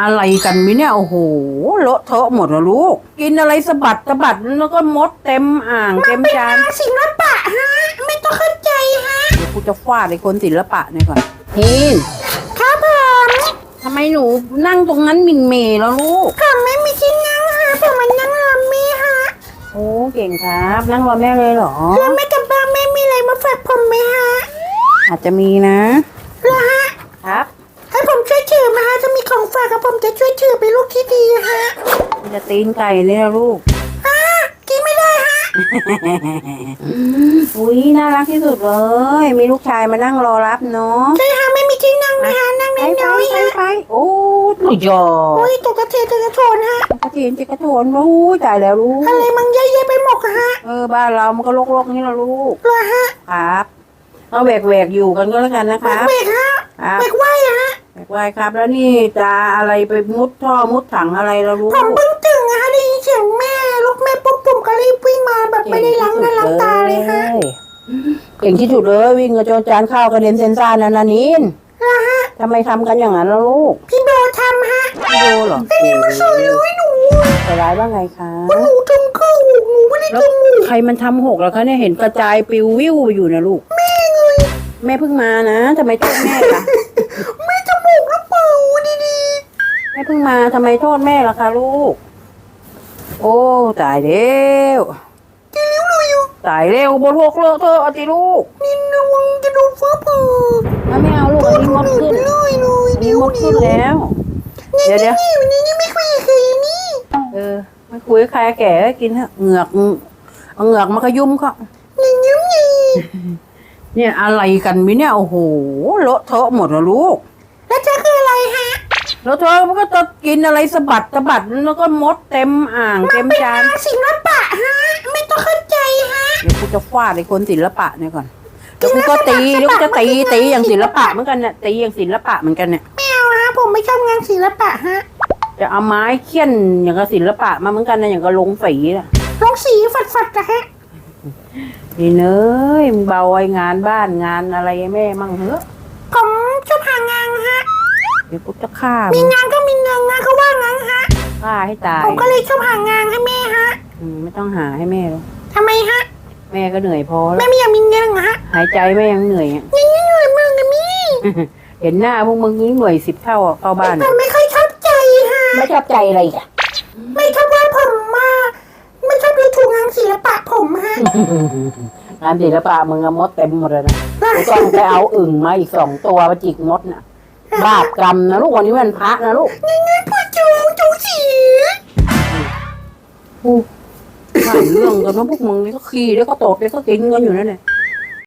อะไรกันมิเนี่ยโอ้โหเลอะเทอะหมดแล้วลูก กินอะไรสะบัดสะบัดแล้วก็มดเต็มอ่างเต็มจานศิลปะฮะ ไม่ต้องเข้าใจฮะ เดี๋ยวกูจะฟาดไอ้คนศิลปะเนี่ยก่อนฮินครับผมทำไมหนูนั่งตรงนั้นหมินเมแล้วลูกผมไม่มีที่นั่งฮะผมมันนั่งรอแม่ฮะโอ้เก่งครับ นั่งรอแม่เลยเหรอแล้วแม่กับบ้านแม่มีอะไรมาฝากผมไหมฮะอาจจะมีนะ องฝากครับผมจะช่วยถือเป็นลูกที่ดีฮะมันจะตีนไก่เลยนะลูกอ่ากินไม่ได้ฮะ อุ้ยน่ารักที่สุดเลย มีลูกชายมานั่งรอรับเนาะ ใช่ฮะไม่มีที่นั่งนะฮะนั่งไปน้ไปอยๆไปฮะไปโอ้ตุยอโอ้ยตกกระเทยตกกระโถนฮะ กระเทียนจะกระโถนโอ้ยตายแล้วลูก อะไรมันเยอะแยะไปหมดอะฮะเออบ้านเรามันก็โลกๆนี่ละลูก เหรอฮะครับเราแหวกๆอยู่กันก็แล้วกันนะครับเบรกฮะครับ เบรกไหว อะฮะแหวกไว้ครับ แล้วนี่ตาอะไรไปมุดท่อมุดถังอะไรละลูกผมเพิ่งตื่นอะฮะได้ยินเสียงแม่ลูกแม่ปุ๊บผมก็รีบวิ่งมาแบบไม่ได้ล้างหน้าล้างตาเลยฮะเก่งที่สุดเลยวิ่งกระโจนจานข้าวกระเด็นเซนซ่านานานินเหรอฮะทำไมทำกันอย่างนั้นล่ะลูก พี่โบทำฮะพี่โดเหรอไอ้นี่มาสอนร้อยหนูแต่ร้ายว่าไงคะว่าหนูทำข้าวหนูไม่ได้แล้วทำหมูใครมันทำหกแล้วคะเนี่ยเห็นกระจายปิววิวไปอยู่นะลูก แม่ไงแม่เพิ่งมานะทำไมโทษแม่ล่ะ แม่จมูกหรือเปล่าดี แม่ เพิ่งมาทำไมโทษแม่ล่ะคะลูก โอ้ตายแล้วๆจะเลี้ยวเลยอยู่ตายแล้วบนหกเลอะเธอะเอาติลูกนินระวังจะโดนฟ้าผ่ามันไม่เอาลูกอันนี้มดหลุขึ้ดนเลยเลยอันนี้เดี๋ยวมดขึ้เดี๋นยวแล้วนี่เดี๋ยวเดี๋ยวนี่นี่นี่ไม่คุยกับใครนี่เออไม่คุยกับใครแก่ก็กินเถอะเหงือกเอาเหงือกมาขยุ่มเขานี่ยิ้มยี่เนี่ยอะไรกันมิเนี่ยโอ้โหเลอะเทอะหมดแล้วลูกแล้วจะคืออะไรฮะ แล้วเธอมันก็จะกินอะไรสะบัดสะบัดแล้วก็มดเต็มอ่างเต็มจานศิลปะฮะ ไม่ต้องเข้าใจฮะ เดี๋ยวกูจะฟาดไอ้คนศิลปะเนี่ยก่อนแล้วกูก็ตีแล้วกูจะตีตีอย่างศิลปะเหมือนกันเนี่ยตีอย่างศิลปะเหมือนกันเนี่ยไม่เอาฮะผมไม่ชอบงานศิลปะฮะ จะเอาไม้เคี่ยนอย่างกับศิลปะมาเหมือนกันนะอย่างกับลงสีน่ะลงสีฝัดๆนะฮะนี่เนยมึงเบาไอ้งานบ้านงานอะไรแม่มั่งเหอะ ผมชอบหางานฮะ เดี๋ยวกูจะฆ่ามีมึงงานก็มีเงินงานก็ว่างั้นฮะ ฆ่าให้ตายผมก็เลยชอบหางานให้แม่ฮะอืมไม่ต้องหาให้แม่หรอกทำไมฮะ แม่ก็เหนื่อยพอแล้แม่วไม่อยากมีเงินเหรอฮะหายใจแม่ยังเหนื่อยอะยังยังเหนื่อยมากนะมี่เห็นหน้าพวกมึงนี่หน่วยสิบเท่าอะเข้าบ้าน ผมไม่ค่อยชอบใจฮะ ไม่ชอบใจอะไรอีกอะ ไม่ชอบว่าผมมา ไม่ชอบดูถูกงานศิลปะผมฮะ งานศิลปะมึงอะมดเต็มหมดเลยนะกูต้องไปเอาอึ่งมาอีกสองตัวมาจิกมดน่ะ บาปกรรมนะลูกวันนี้วันพระนะลูกยังไงพ่อจูจูสีอู้ผ่านเรื่องกันนะพวกมึงนี่ก็ขี้แล้วก็ตดแล้วก็กินกันอยู่นั่นแหละ